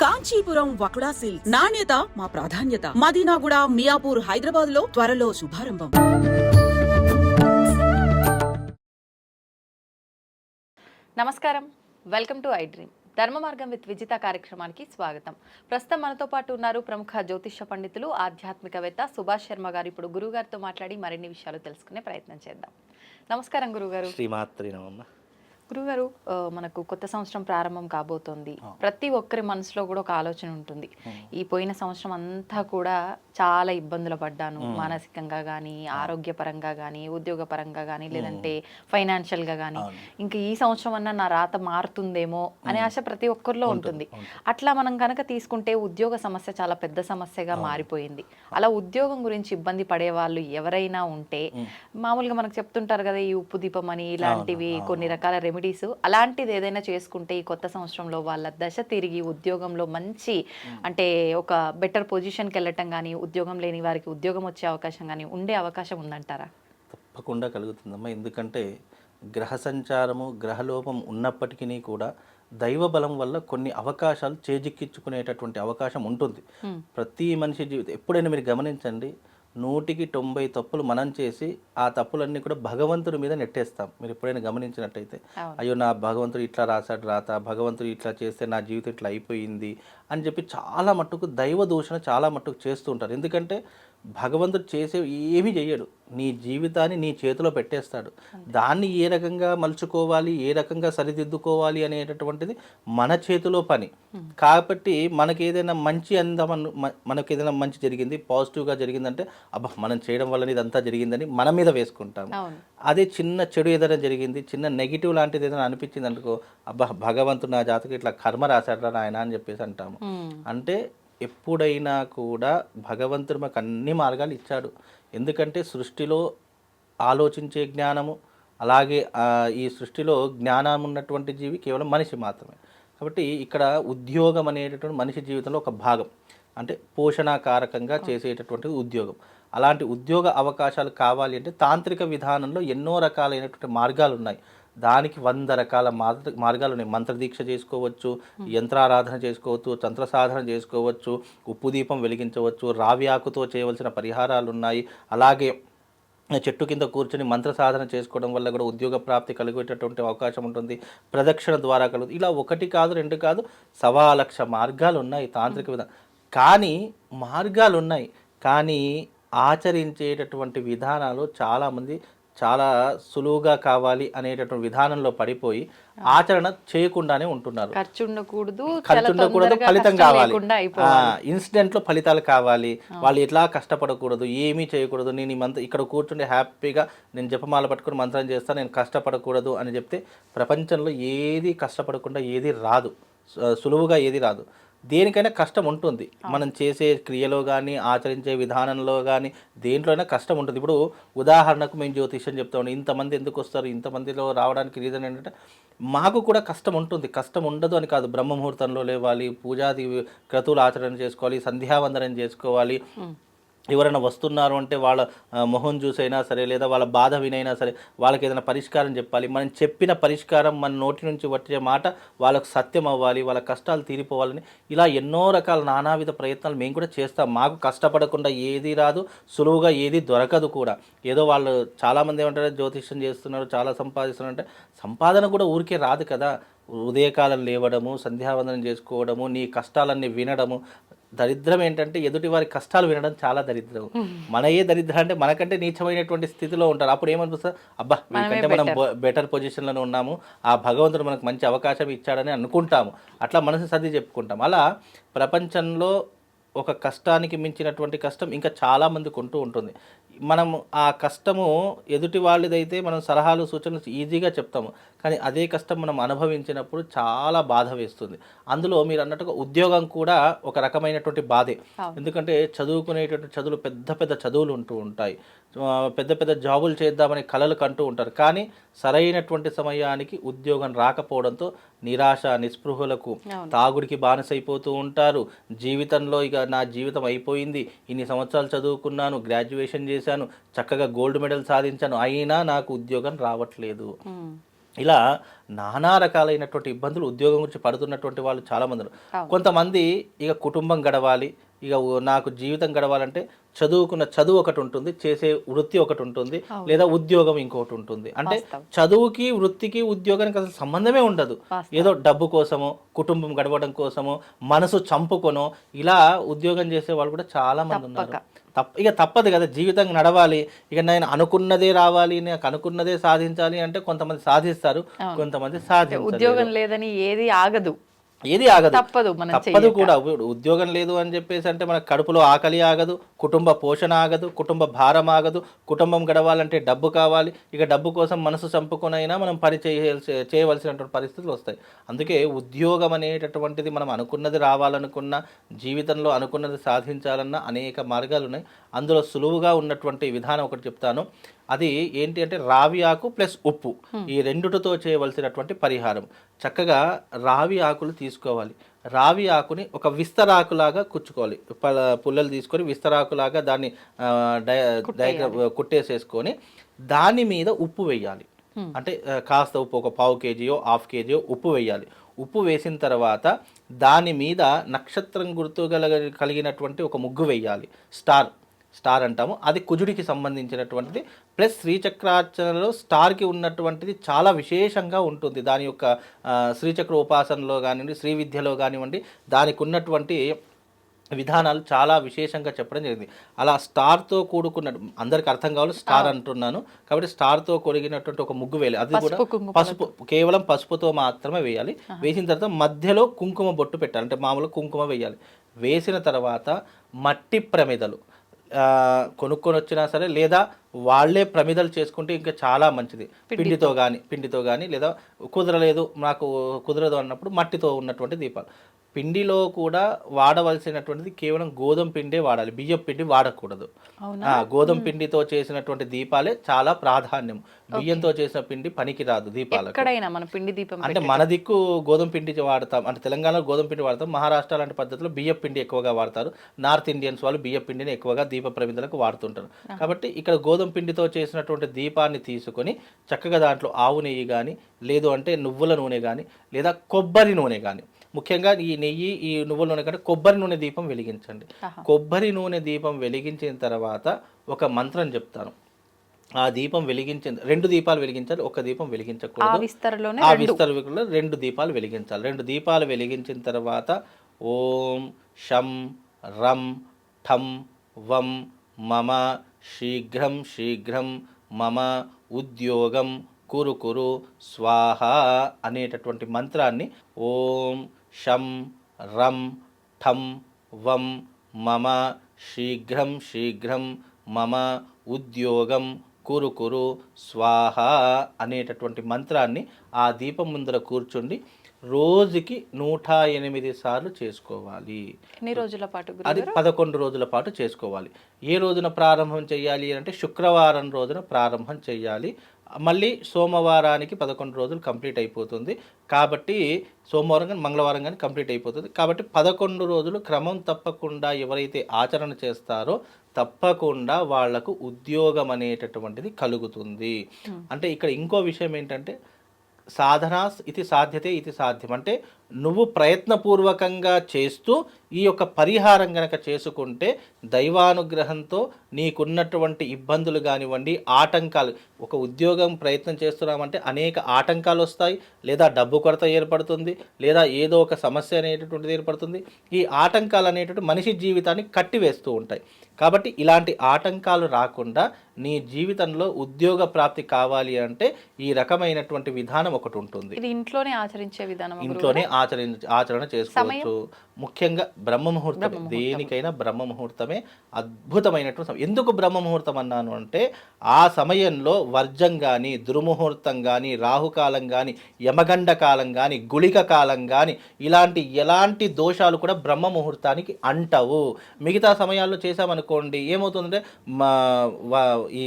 Kanchipuram వకుడా silk నాణ్యత మా ప్రాధాన్యత. మదీనాగుడ మియాపూర్ హైదరాబాద్లో త్వరలో శుభారంభం. నమస్కారం. Welcome to I dream. Dharma Margam with Vijitha కార్యక్రమానికి స్వాగతం. ప్రస్తుతం మనతో పాటు ఉన్నారు ప్రముఖ జ్యోతిష పండితులు ఆధ్యాత్మికవేత్త సుభాష్ శర్మ గారు. ఇప్పుడు గురువు గారితో మాట్లాడి మరిన్ని విషయాలు తెలుసుకునే ప్రయత్నం చేద్దాం. నమస్కారం గురుగారు శ్రీమాత్రి గురుగారు మనకు కొత్త సంవత్సరం ప్రారంభం కాబోతోంది. ప్రతి ఒక్కరి మనసులో కూడా ఒక ఆలోచన ఉంటుంది. ఈ పోయిన సంవత్సరం అంతా కూడా చాలా ఇబ్బందులు పడ్డాను. మానసికంగా కానీ ఆరోగ్యపరంగా కానీ ఉద్యోగపరంగా కానీ లేదంటే ఫైనాన్షియల్గా కానీ ఇంకా ఈ సంవత్సరం అన్నా నా రాత మారుతుందేమో అనే ఆశ ప్రతి ఒక్కరిలో ఉంటుంది అట్లా మనం కనుక తీసుకుంటే ఉద్యోగ సమస్య చాలా పెద్ద సమస్యగా మారిపోయింది. అలా ఉద్యోగం గురించి ఇబ్బంది పడే వాళ్ళు ఎవరైనా ఉంటే మామూలుగా మనకు చెప్తుంటారు కదా ఈ ఉప్పు దీపం అని ఇలాంటివి కొన్ని రకాల రెమెడీస్ అలాంటిది ఏదైనా చేసుకుంటే ఈ కొత్త సంవత్సరంలో వాళ్ళ దశ తిరిగి ఉద్యోగంలో మంచి అంటే ఒక బెటర్ పొజిషన్కి వెళ్ళటం కానీ ఉద్యోగం లేని వారికి ఉద్యోగం వచ్చే అవకాశం కానీ ఉండే అవకాశం ఉందంటారా? తప్పకుండా కలుగుతుందమ్మా. ఎందుకంటే గ్రహ సంచారము గ్రహలోపం ఉన్నప్పటికీ కూడా దైవ బలం వల్ల కొన్ని అవకాశాలు చేజిక్కించుకునేటటువంటి అవకాశం ఉంటుంది. ప్రతి మనిషి జీవితం ఎప్పుడైనా మీరు గమనించండి నూటికి తొంభై తప్పులు మనం చేసి ఆ తప్పులన్నీ కూడా భగవంతుడి మీద నెట్టేస్తాం మీరు ఎప్పుడైనా గమనించినట్టయితే. అయ్యో నా భగవంతుడు ఇట్లా రాశాడు రాత భగవంతుడు ఇట్లా చేస్తే నా జీవితం ఇట్లా అయిపోయింది అని చెప్పి చాలా మట్టుకు దైవ దూషణ చాలా మట్టుకు చేస్తూ ఉంటారు ఎందుకంటే భగవంతుడు చేసే ఏమీ చెయ్యడు. నీ జీవితాన్ని నీ చేతిలో పెట్టేస్తాడు. దాన్ని ఏ రకంగా మలుచుకోవాలి ఏ రకంగా సరిదిద్దుకోవాలి అనేటటువంటిది మన చేతిలో పని. కాబట్టి మనకి ఏదైనా మంచి అందమను మనకి ఏదైనా మంచి జరిగింది పాజిటివ్గా జరిగిందంటే అబ్బా మనం చేయడం వల్ల ఇదంతా జరిగిందని మన మీద వేసుకుంటాం. అవును. అదే చిన్న చెడు ఏదైనా జరిగింది చిన్న నెగిటివ్ లాంటిది ఏదైనా అనిపించింది అనుకో అబ్బా భగవంతుడు నా జాతకు ఇట్లా కర్మ రాశాడు నాయన అని చెప్పేసి అంటాము. అంటే ఎప్పుడైనా కూడా భగవంతుడు మాకు అన్ని మార్గాలు ఇచ్చాడు. ఎందుకంటే సృష్టిలో ఆలోచించే జ్ఞానము అలాగే ఈ సృష్టిలో జ్ఞానం ఉన్నటువంటి జీవి కేవలం మనిషి మాత్రమే. కాబట్టి ఇక్కడ ఉద్యోగం అనేటటువంటి మనిషి జీవితంలో ఒక భాగం. అంటే పోషణాకారకంగా చేసేటటువంటి ఉద్యోగం. అలాంటి ఉద్యోగ అవకాశాలు కావాలి అంటే తాంత్రిక విధానంలో ఎన్నో రకాలైనటువంటి మార్గాలు ఉన్నాయి దానికి వంద రకాల మార్గ మార్గాలు ఉన్నాయి. మంత్రదీక్ష చేసుకోవచ్చు యంత్రారాధన చేసుకోవచ్చు తంత్ర సాధన చేసుకోవచ్చు ఉప్పు దీపం వెలిగించవచ్చు రావి ఆకుతో చేయవలసిన పరిహారాలు ఉన్నాయి అలాగే చెట్టు కింద కూర్చొని మంత్ర సాధన చేసుకోవడం వల్ల కూడా ఉద్యోగ ప్రాప్తి కలిగేటటువంటి అవకాశం ఉంటుంది. ప్రదక్షిణ ద్వారా కలుగు ఇలా ఒకటి కాదు రెండు కాదు సవా లక్ష మార్గాలు ఉన్నాయి తాంత్రిక విధానం. కానీ మార్గాలు ఉన్నాయి కానీ ఆచరించేటటువంటి విధానాలు చాలామంది చాలా సులువుగా కావాలి అనేటటువంటి విధానంలో పడిపోయి ఆచరణ చేయకుండానే ఉంటున్నారు. ఖర్చు ఉండకూడదు ఖర్చు ఉండకూడదు ఫలితం కావాలి. ఇన్సిడెంట్లో ఫలితాలు కావాలి. వాళ్ళు ఎట్లా కష్టపడకూడదు ఏమీ చేయకూడదు. నేను ఈ మంత్ర ఇక్కడ కూర్చుంటే హ్యాపీగా నేను జపమాల పట్టుకుని మంత్రం చేస్తాను నేను కష్టపడకూడదు అని చెప్తే ప్రపంచంలో ఏది కష్టపడకుండా ఏది రాదు. సులువుగా ఏది రాదు. దేనికైనా కష్టం ఉంటుంది. మనం చేసే క్రియలో కానీ ఆచరించే విధానంలో కానీ దేంట్లోనైనా కష్టం ఉంటుంది. ఇప్పుడు ఉదాహరణకు మేము జ్యోతిష్యం చెప్తాం ఇంతమంది ఎందుకు వస్తారు? ఇంతమందిలో రావడానికి రీజన్ ఏంటంటే మాకు కూడా కష్టం ఉంటుంది. కష్టం ఉండదు అని కాదు. బ్రహ్మ ముహూర్తంలో లేవాలి పూజాది క్రతువులు ఆచరణ చేసుకోవాలి సంధ్యావందనం చేసుకోవాలి. ఎవరైనా వస్తున్నారు అంటే వాళ్ళ మొహం చూసైనా సరే లేదా వాళ్ళ బాధ వినైనా సరే వాళ్ళకి ఏదైనా పరిష్కారం చెప్పాలి. మనం చెప్పిన పరిష్కారం మన నోటి నుంచి వచ్చే మాట వాళ్ళకు సత్యం అవ్వాలి వాళ్ళ కష్టాలు తీరిపోవాలని ఇలా ఎన్నో రకాల నానావిధ ప్రయత్నాలు మేము కూడా చేస్తాం. మాకు కష్టపడకుండా ఏది రాదు సులువుగా ఏది దొరకదు కూడా. ఏదో వాళ్ళు చాలామంది ఏమంటారు జ్యోతిష్యం చేస్తున్నారు చాలా సంపాదిస్తున్నారు అంటే సంపాదన కూడా ఊరికే రాదు కదా. ఉదయకాలం లేవడము సంధ్యావందనం చేసుకోవడము నీ కష్టాలన్నీ వినడము దరిద్రం ఏంటంటే ఎదుటి వారి కష్టాలు వినడం చాలా దరిద్రం. మన ఏ దరిద్రం అంటే మనకంటే నీచమైనటువంటి స్థితిలో ఉంటారు. అప్పుడు ఏమనిపిస్తుంది? అబ్బా వీకంటే మనం బెటర్ పొజిషన్లోనే ఉన్నాము. ఆ భగవంతుడు మనకు మంచి అవకాశం ఇచ్చాడని అనుకుంటాము. అట్లా మనసు సర్ది చెప్పుకుంటాం. అలా ప్రపంచంలో ఒక కష్టానికి మించినటువంటి కష్టం ఇంకా చాలా మందికి ఉంటూ ఉంటుంది. మనం ఆ కష్టము ఎదుటి వాళ్ళదైతే మనం సలహాలు సూచనలు ఈజీగా చెప్తాము. కానీ అదే కష్టం మనం అనుభవించినప్పుడు చాలా బాధ వేస్తుంది. అందులో మీరు అన్నట్టుగా ఉద్యోగం కూడా ఒక రకమైనటువంటి బాధే. ఎందుకంటే చదువుకునేటటువంటి చదువులు పెద్ద పెద్ద చదువులు ఉంటూ ఉంటాయి. పెద్ద పెద్ద జాబులు చేద్దామని కలలు కంటూ ఉంటారు. కానీ సరైనటువంటి సమయానికి ఉద్యోగం రాకపోవడంతో నిరాశ నిస్పృహలకు తాగుడికి బానిసైపోతూ ఉంటారు. జీవితంలో ఇక నా జీవితం అయిపోయింది. ఇన్ని సంవత్సరాలు చదువుకున్నాను గ్రాడ్యుయేషన్ చేశాను చక్కగా గోల్డ్ మెడల్ సాధించాను. అయినా నాకు ఉద్యోగం రావట్లేదు. ఇలా నానా రకాలైనటువంటి ఇబ్బందులు ఉద్యోగం గురించి పడుతున్నటువంటి వాళ్ళు చాలా మంది ఉన్నారు. కొంతమంది ఇక కుటుంబం గడవాలి ఇక నాకు జీవితం గడవాలంటే చదువుకున్న చదువు ఒకటి ఉంటుంది చేసే వృత్తి ఒకటి ఉంటుంది లేదా ఉద్యోగం ఇంకొకటి ఉంటుంది. అంటే చదువుకి వృత్తికి ఉద్యోగానికి అసలు సంబంధమే ఉండదు. ఏదో డబ్బు కోసమో కుటుంబం గడవడం కోసమో మనసు చంపుకొనో ఇలా ఉద్యోగం చేసే వాళ్ళు కూడా చాలా మంది ఉన్నారు. తప్ప ఇక తప్పదు కదా జీవితం నడవాలి. ఇక నేను అనుకున్నదే రావాలి నాకు అనుకున్నదే సాధించాలి అంటే కొంతమంది సాధిస్తారు కొంతమంది సాధించారు ఉద్యోగం లేదని ఏది ఆగదు. ఏది ఆగదు. తప్పదు మనం తప్పదు కూడా. ఉద్యోగం లేదు అని చెప్పేసి అంటే మన కడుపులో ఆకలి ఆగదు కుటుంబ పోషణ ఆగదు కుటుంబ భారం ఆగదు కుటుంబం గడవాలంటే డబ్బు కావాలి ఇక డబ్బు కోసం మనసు చంపుకొనైనా మనం పని చేయాల్సి చేయవలసినటువంటి పరిస్థితులు వస్తాయి. అందుకే ఉద్యోగం అనేటటువంటిది మనం అనుకున్నది రావాలనుకున్న జీవితంలో అనుకున్నది సాధించాలన్న అనేక మార్గాలు ఉన్నాయి అందులో సులువుగా ఉన్నటువంటి విధానం ఒకటి చెప్తాను. అది ఏంటి అంటే రావి ఆకు ప్లస్ ఉప్పు. ఈ రెండుటితో చేయవలసినటువంటి పరిహారం. చక్కగా రావి ఆకులు తీసుకోవాలి. రావి ఆకుని ఒక విస్తరాకులాగా కుచ్చుకోవాలి. పల పుల్లలు తీసుకొని విస్తరాకులాగా దాన్ని డయాగ్రామ్ కుట్టేసేసుకొని దాని మీద ఉప్పు వేయాలి. అంటే కాస్త ఉప్పు ఒక పావు కేజీయో హాఫ్ కేజీయో ఉప్పు వేయాలి. ఉప్పు వేసిన తర్వాత దాని మీద నక్షత్రం గుర్తు కలిగినటువంటి ఒక ముగ్గు వేయాలి. స్టార్. స్టార్ అంటాము. అది కుజుడికి సంబంధించినటువంటిది. ప్లస్ శ్రీచక్రార్చనలో స్టార్కి ఉన్నటువంటిది చాలా విశేషంగా ఉంటుంది. దాని యొక్క శ్రీచక్ర ఉపాసనలో కానివ్వండి శ్రీ విద్యలో కానివ్వండి దానికి ఉన్నటువంటి విధానాలు చాలా విశేషంగా చెప్పడం జరిగింది. అలా స్టార్తో కూడుకున్న అందరికి అర్థం కావాలి స్టార్ అంటున్నాను. కాబట్టి స్టార్తో కొరిగినటువంటి ఒక ముగ్గు వేయాలి. అది కూడా పసుపు కేవలం పసుపుతో మాత్రమే వేయాలి. వేసిన తర్వాత మధ్యలో కుంకుమ బొట్టు పెట్టాలి. అంటే మామూలు కుంకుమ వేయాలి. వేసిన తర్వాత మట్టి ప్రమిదలు. కొనుక్కొని వచ్చినా సరే లేదా వాళ్ళే ప్రమిదలు చేసుకుంటే ఇంకా చాలా మంచిది. పిండితో. కానీ పిండితో కానీ లేదా కుదరలేదు నాకు కుదరదు అన్నప్పుడు మట్టితో ఉన్నటువంటి దీపాలు. పిండిలో కూడా వాడవలసినటువంటిది కేవలం గోధుమ పిండే వాడాలి. బియ్యం పిండి వాడకూడదు. గోధుమ పిండితో చేసినటువంటి దీపాలే చాలా ప్రాధాన్యం. బియ్యంతో చేసిన పిండి పనికి రాదు దీపాలకు. ఎక్కడైనా మన పిండి దీపం అంటే మన దిక్కు గోధుమ పిండి వాడతాం. అంటే తెలంగాణలో గోధుమ పిండి వాడతాం. మహారాష్ట్ర లాంటి పద్ధతిలో బియ్య పిండి ఎక్కువగా వాడతారు. నార్త్ ఇండియన్స్ వాళ్ళు బియ్య పిండిని ఎక్కువగా దీప ప్రమిదలకు వాడుతుంటారు. కాబట్టి ఇక్కడ గోధుమ పిండితో చేసినటువంటి దీపాన్ని తీసుకొని చక్కగా దాంట్లో ఆవు నెయ్యి కానీ లేదు అంటే నువ్వుల నూనె కానీ లేదా కొబ్బరి నూనె కానీ ముఖ్యంగా ఈ నెయ్యి ఈ నువ్వుల నూనె కంటే కొబ్బరి నూనె దీపం వెలిగించండి. కొబ్బరి నూనె దీపం వెలిగించిన తర్వాత ఒక మంత్రం చెప్తాను. ఆ దీపం వెలిగించిన రెండు దీపాలు వెలిగించాలి ఒక దీపం వెలిగించకూడదు. ఆ విస్తరవికుల్లో రెండు. దీపాలు వెలిగించాలి. రెండు దీపాలు వెలిగించిన తర్వాత ఓం షం రం ఠం వం మమ శీఘ్రం శీఘ్రం మమ ఉద్యోగం కురు కురు స్వాహ అనేటటువంటి మంత్రాన్ని ఓం షం రం ఠం వం మమ శీఘ్రం శీఘ్రం మమ ఉద్యోగం కురు కురు స్వాహ అనేటటువంటి మంత్రాన్ని ఆ దీపం ముందర కూర్చుండి రోజుకి నూట ఎనిమిది సార్లు చేసుకోవాలి. ఎన్ని రోజుల పాటు అది పదకొండు రోజుల పాటు చేసుకోవాలి. ఏ రోజున ప్రారంభం చేయాలి అంటే శుక్రవారం రోజున ప్రారంభం చేయాలి మళ్ళీ సోమవారానికి పదకొండు రోజులు కంప్లీట్ అయిపోతుంది. కాబట్టి సోమవారం కానీ మంగళవారం కానీ కంప్లీట్ అయిపోతుంది. కాబట్టి పదకొండు రోజులు క్రమం తప్పకుండా ఎవరైతే ఆచరణ చేస్తారో తప్పకుండా వాళ్ళకు ఉద్యోగం అనేటటువంటిది కలుగుతుంది. అంటే ఇక్కడ ఇంకో విషయం ఏంటంటే సాధన ఇది సాధ్యతే ఇది సాధ్యం. అంటే నువ్వు ప్రయత్నపూర్వకంగా చేస్తూ ఈ యొక్క పరిహారం గనక చేసుకుంటే దైవానుగ్రహంతో నీకున్నటువంటి ఇబ్బందులు కానివ్వండి ఆటంకాలు ఒక ఉద్యోగం ప్రయత్నం చేస్తున్నామంటే అనేక ఆటంకాలు వస్తాయి. లేదా డబ్బు కొరత ఏర్పడుతుంది లేదా ఏదో ఒక సమస్య అనేటటువంటిది ఏర్పడుతుంది. ఈ ఆటంకాలు అనేటువంటి మనిషి జీవితాన్ని కట్టివేస్తూ ఉంటాయి. కాబట్టి ఇలాంటి ఆటంకాలు రాకుండా నీ జీవితంలో ఉద్యోగ ప్రాప్తి కావాలి అంటే ఈ రకమైనటువంటి విధానం ఒకటి ఉంటుంది. ఇది ఇంట్లోనే ఆచరించే విధానం ఇంట్లోనే ఆచరణ ఆచరణ చేసుకోవచ్చు. ముఖ్యంగా బ్రహ్మ ముహూర్తం దేనికైనా బ్రహ్మ ముహూర్తమే అద్భుతమైనటువంటి సమయం. ఎందుకు బ్రహ్మ ముహూర్తం అన్నాను అంటే ఆ సమయంలో వర్జం కానీ దుర్ముహూర్తం కానీ రాహుకాలం కానీ యమగండ కాలం కానీ గుళిక కాలం కానీ ఇలాంటి ఎలాంటి దోషాలు కూడా బ్రహ్మ ముహూర్తానికి అంటవు. మిగతా సమయాల్లో చేసామనుకోండి ఏమవుతుందంటే ఈ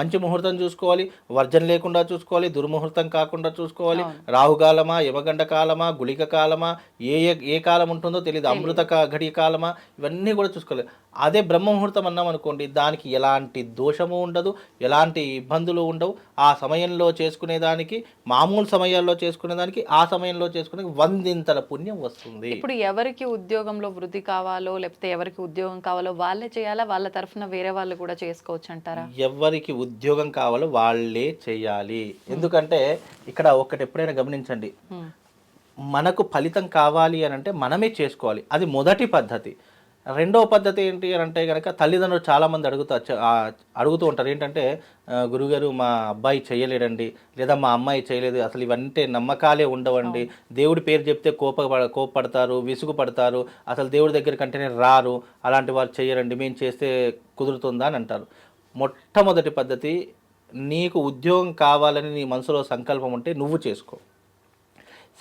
మంచి ముహూర్తం చూసుకోవాలి వర్జం లేకుండా చూసుకోవాలి దుర్ముహూర్తం కాకుండా చూసుకోవాలి రాహుకాలమా యమగండ కాలమా గుళిక కౌళిక కాలమా? ఏ ఏ- ఏ కాలం ఉంటుందో తెలియదు అమృత ఘడియ కాలమా? ఇవన్నీ కూడా చూసుకోలేదు. అదే బ్రహ్మ ముహూర్తం అన్నాం అనుకోండి దానికి ఎలాంటి దోషము ఉండదు ఎలాంటి ఇబ్బందులు ఉండవు. ఆ సమయంలో చేసుకునే దానికి మామూలు సమయాల్లో చేసుకునే దానికి ఆ సమయంలో చేసుకునే వందింతల పుణ్యం వస్తుంది. ఇప్పుడు ఎవరికి ఉద్యోగంలో వృద్ధి కావాలో లేకపోతే ఎవరికి ఉద్యోగం కావాలో వాళ్ళే చేయాలా? వాళ్ళ తరఫున వేరే వాళ్ళు కూడా చేసుకోవచ్చు అంటారా ఎవరికి ఉద్యోగం కావాలో వాళ్ళే చేయాలి. ఎందుకంటే ఇక్కడ ఒకటి ఎప్పుడైనా గమనించండి. మనకు ఫలితం కావాలి అని అంటే మనమే చేసుకోవాలి. అది మొదటి పద్ధతి. రెండవ పద్ధతి ఏంటి అని అంటే కనుక తల్లిదండ్రులు చాలామంది అడుగుతా అడుగుతూ ఉంటారు. ఏంటంటే "ఆ, గురుగారు మా అబ్బాయి చేయలేడండి లేదా మా అమ్మాయి చేయలేదు అసలు ఇవంటే నమ్మకాలే ఉండవండి. దేవుడి పేరు చెప్తే కోప కోపపడతారు విసుగు పడతారు అసలు దేవుడి దగ్గర కంటేనే రారు అలాంటి వాళ్ళు చేయరండి మేము చేస్తే కుదురుతుందా అని అంటారు. మొట్టమొదటి పద్ధతి నీకు ఉద్యోగం కావాలని నీ మనసులో సంకల్పం ఉంటే నువ్వు చేసుకో.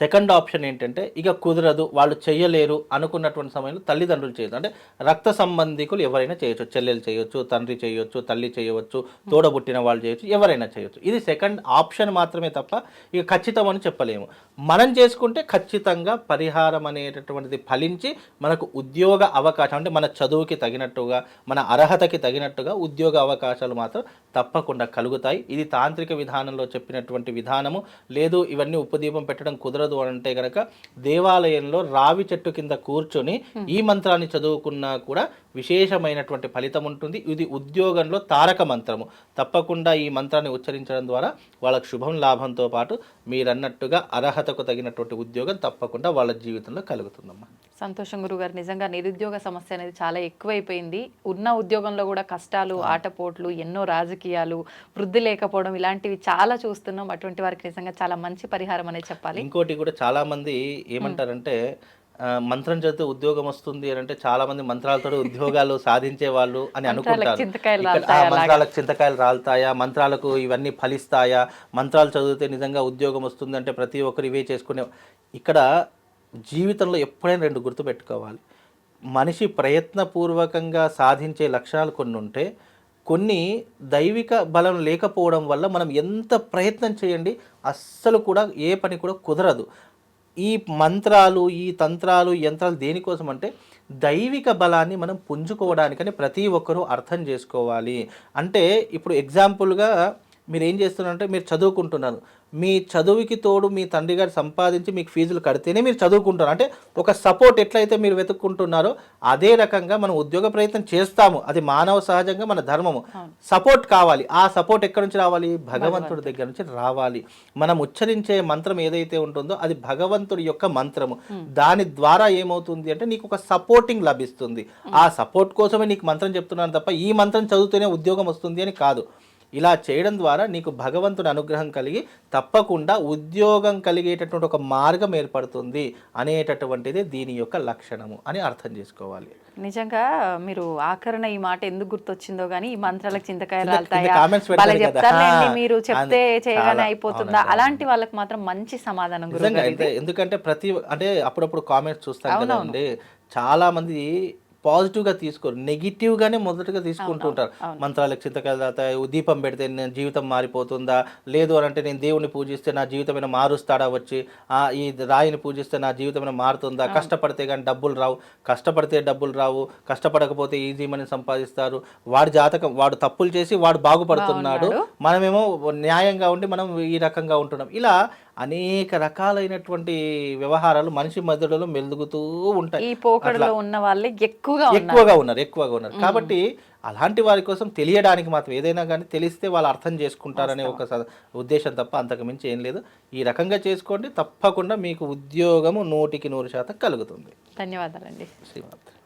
సెకండ్ ఆప్షన్ ఏంటంటే ఇక కుదరదు వాళ్ళు చేయలేరు అనుకున్నటువంటి సమయంలో తల్లిదండ్రులు చేయొచ్చు అంటే రక్త సంబంధికులు ఎవరైనా చేయొచ్చు చెల్లెలు చేయొచ్చు తండ్రి చేయొచ్చు తల్లి చేయవచ్చు తోడబుట్టిన వాళ్ళు చేయొచ్చు ఎవరైనా చేయొచ్చు. ఇది సెకండ్ ఆప్షన్ మాత్రమే తప్ప ఇక ఖచ్చితం అని చెప్పలేము. మనం చేసుకుంటే ఖచ్చితంగా పరిహారం అనేటటువంటిది ఫలించి మనకు ఉద్యోగ అవకాశం అంటే మన చదువుకి తగినట్టుగా మన అర్హతకి తగినట్టుగా ఉద్యోగ అవకాశాలు మాత్రం తప్పకుండా కలుగుతాయి. ఇది తాంత్రిక విధానంలో చెప్పినటువంటి విధానము. లేదు ఇవన్నీ ఉపదీపం పెట్టడం కుదరదు ఉండదు అంటే కనుక దేవాలయంలో రావి చెట్టు కింద కూర్చొని ఈ మంత్రాన్ని చదువుకున్నా కూడా విశేషమైనటువంటి ఫలితం ఉంటుంది. ఇది ఉద్యోగంలో తారక మంత్రము. తప్పకుండా ఈ మంత్రాన్ని ఉచ్చరించడం ద్వారా వాళ్ళకు శుభం లాభంతో పాటు మీరన్నట్టుగా అర్హతకు తగినటువంటి ఉద్యోగం తప్పకుండా వాళ్ళ జీవితంలో కలుగుతుందమ్మా. సంతోషం గురుగారు. నిజంగా నిరుద్యోగ సమస్య అనేది చాలా ఎక్కువైపోయింది. ఉన్న ఉద్యోగంలో కూడా కష్టాలు ఆటపోట్లు ఎన్నో రాజకీయాలు వృద్ధి లేకపోవడం ఇలాంటివి చాలా చూస్తున్నాం. అటువంటి వారికి నిజంగా చాలా మంచి పరిహారం అనేది చెప్పాలి. ఇంకోటి కూడా చాలా మంది ఏమంటారంటే మంత్రం చదివితే ఉద్యోగం వస్తుంది అని అంటే చాలా మంది మంత్రాలతో ఉద్యోగాలు సాధించే వాళ్ళు అని అనుకుంటారు? మంత్రాలకు చింతకాయలు రాలుతాయా? మంత్రాలకు ఇవన్నీ ఫలిస్తాయా? మంత్రాలు చదివితే నిజంగా ఉద్యోగం వస్తుంది అంటే ప్రతి ఒక్కరు ఇవే చేసుకునే ఇక్కడ జీవితంలో ఎప్పుడైనా రెండు గుర్తుపెట్టుకోవాలి మనిషి ప్రయత్నపూర్వకంగా సాధించే లక్షణాలు కొన్ని ఉంటే కొన్ని దైవిక బలం లేకపోవడం వల్ల మనం ఎంత ప్రయత్నం చేయండి అస్సలు కూడా ఏ పని కూడా కుదరదు. ఈ మంత్రాలు ఈ తంత్రాలు ఈ యంత్రాలు దేనికోసం అంటే దైవిక బలాన్ని మనం పుంజుకోవడానికని ప్రతి ఒక్కరూ అర్థం చేసుకోవాలి. అంటే ఇప్పుడు ఎగ్జాంపుల్గా మీరు ఏం చేస్తున్నారంటే మీరు చదువుకుంటున్నారు. మీ చదువుకి తోడు మీ తండ్రి గారు సంపాదించి మీకు ఫీజులు కడితేనే మీరు చదువుకుంటారు అంటే ఒక సపోర్ట్ ఎట్లయితే మీరు వెతుక్కుంటున్నారో అదే రకంగా మనం ఉద్యోగ ప్రయత్నం చేస్తాము. అది మానవ సహజంగా మన ధర్మము. సపోర్ట్ కావాలి. ఆ సపోర్ట్ ఎక్కడి నుంచి రావాలి? భగవంతుడి దగ్గర నుంచి రావాలి. మనం ఉచ్చరించే మంత్రం ఏదైతే ఉంటుందో అది భగవంతుడి యొక్క మంత్రము. దాని ద్వారా ఏమవుతుంది అంటే నీకు ఒక సపోర్టింగ్ లభిస్తుంది. ఆ సపోర్ట్ కోసమే నీకు మంత్రం చెప్తున్నాను తప్ప ఈ మంత్రం చదివితేనే ఉద్యోగం వస్తుంది అని కాదు. ఇలా చేయడం ద్వారా నీకు భగవంతుడి అనుగ్రహం కలిగి తప్పకుండా ఉద్యోగం కలిగేటటువంటి ఒక మార్గం ఏర్పడుతుంది అనేటటువంటిది దీని యొక్క లక్షణము అని అర్థం చేసుకోవాలి. నిజంగా మీరు ఆఖరణ ఈ మాట ఎందుకు గుర్తొచ్చిందో గానీ ఈ మంత్రాలకు చింతకాయ రాలుతాయా? మీరు చెప్తే చేయగానే అయిపోతుందా? అలాంటి వాళ్ళకి మాత్రం మంచి సమాధానం ఎందుకంటే ప్రతి అంటే అప్పుడప్పుడు కామెంట్స్ చూస్తాం కదండి. చాలా మంది పాజిటివ్గా తీసుకోరు. నెగిటివ్ గానే మొదటగా తీసుకుంటూ ఉంటారు మంత్రాలకు చింతకాయలు తాతాయి దీపం పెడితే నేను జీవితం మారిపోతుందా? లేదు అని అంటే నేను దేవుని పూజిస్తే నా జీవితమైన మారుస్తాడా వచ్చి? ఆ ఈ రాయిని పూజిస్తే నా జీవితమైన మారుతుందా? కష్టపడితే కానీ డబ్బులు రావు. కష్టపడితే డబ్బులు రావు. కష్టపడకపోతే ఈజీ మనీ సంపాదిస్తారు. వాడి జాతకం వాడు తప్పులు చేసి వాడు బాగుపడుతున్నాడు. మనమేమో న్యాయంగా ఉండి మనం ఈ రకంగా ఉంటున్నాం. ఇలా అనేక రకాలైనటువంటి వ్యవహారాలు మనిషి మెదడులో మెలుగుతూ ఉంటాయి. ఈ పోకడలో ఉన్న వాళ్ళే ఎక్కువగా ఎక్కువగా ఉన్నారు ఎక్కువగా ఉన్నారు. కాబట్టి అలాంటి వారి కోసం తెలియడానికి మాత్రం ఏదైనా కానీ తెలిస్తే వాళ్ళు అర్థం చేసుకుంటారనే ఒక ఉద్దేశం తప్ప అంతకు మించి ఏం లేదు. ఈ రకంగా చేసుకోండి తప్పకుండా మీకు ఉద్యోగము నూటికి నూరు శాతం కలుగుతుంది. ధన్యవాదాలండి. శ్రీమాత్రి.